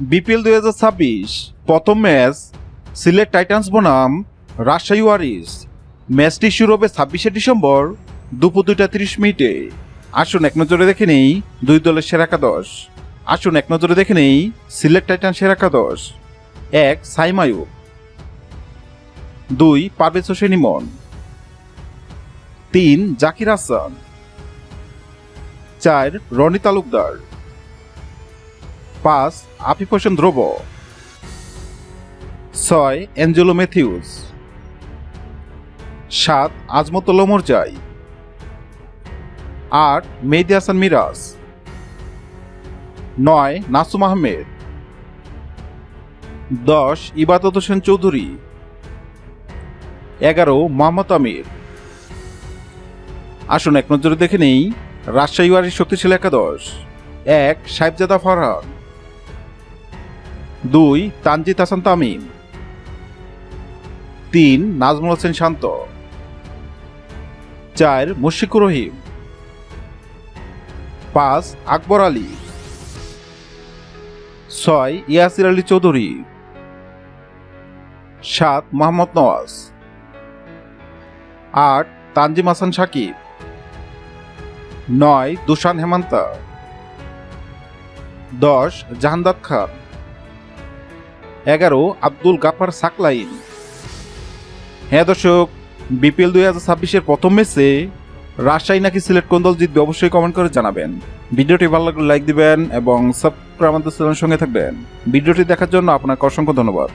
BPL দুই হাজার ছাব্বিশ, প্রথম ম্যাচ, সিলেট টাইটান্স বনাম, রাজশাহী ওয়ারিস। ম্যাচটি শুরু হবে ছাব্বিশে ডিসেম্বর, দুপুর দুইটা তিরিশ মিনিটে। আসুন এক নজরে দেখে নেই দুই দলের সেরা একাদশ। আসুন এক নজরে দেখে নেই সিলেট টাইটান সেরা একাদশ। এক, সাইমায়ু। দুই, পারভেজ হোসেন ইমন। তিন, জাকির হাসান। চার, রনি তালুকদার। পাঁচ আফিফ হোসেন ধ্রুব। ছয় অ্যাঞ্জেলো ম্যাথিউস। সাত আজমতুল্লাহ মোরজাই আট মেহেদি হাসান মিরাজ। নয় নাসুম আহমেদ। দশ ইবাদত হোসেন চৌধুরী। এগারো মোহাম্মদ আমির। আসুন এক নজরে দেখে নেই, রাজশাহী ওয়ারির শক্তিশালী একাদশ। এক সাহেবজাদা ফরহাদ। দুই, তানজিদ হাসান তামিম। তিন, নাজমুল হোসেন শান্ত। চার মুশিকুর রহিম। পাঁচ, আকবর আলী। ছয়, ইয়াসির আলী চৌধুরী। সাত, মোহাম্মদ নওয়াজ। আট, তানজিম হাসান সাকিব। নয়, দুশান হেমান্তা। দশ জাহান্দাদ খান। এগারো, আব্দুল গাফার সাকলাইন হ্যাঁ দর্শক, বিপিএল দুই হাজার ছাব্বিশের প্রথম ম্যাচে রাজশাহী নাকি সিলেট কোন দল জিতবে অবশ্যই কমেন্ট করে জানাবেন। ভিডিওটি ভালো লাগলে লাইক দিবেন এবং সাবস্ক্রাইব আমাদের সঙ্গে থাকবেন। ভিডিওটি দেখার জন্য আপনাকে অসংখ্য ধন্যবাদ।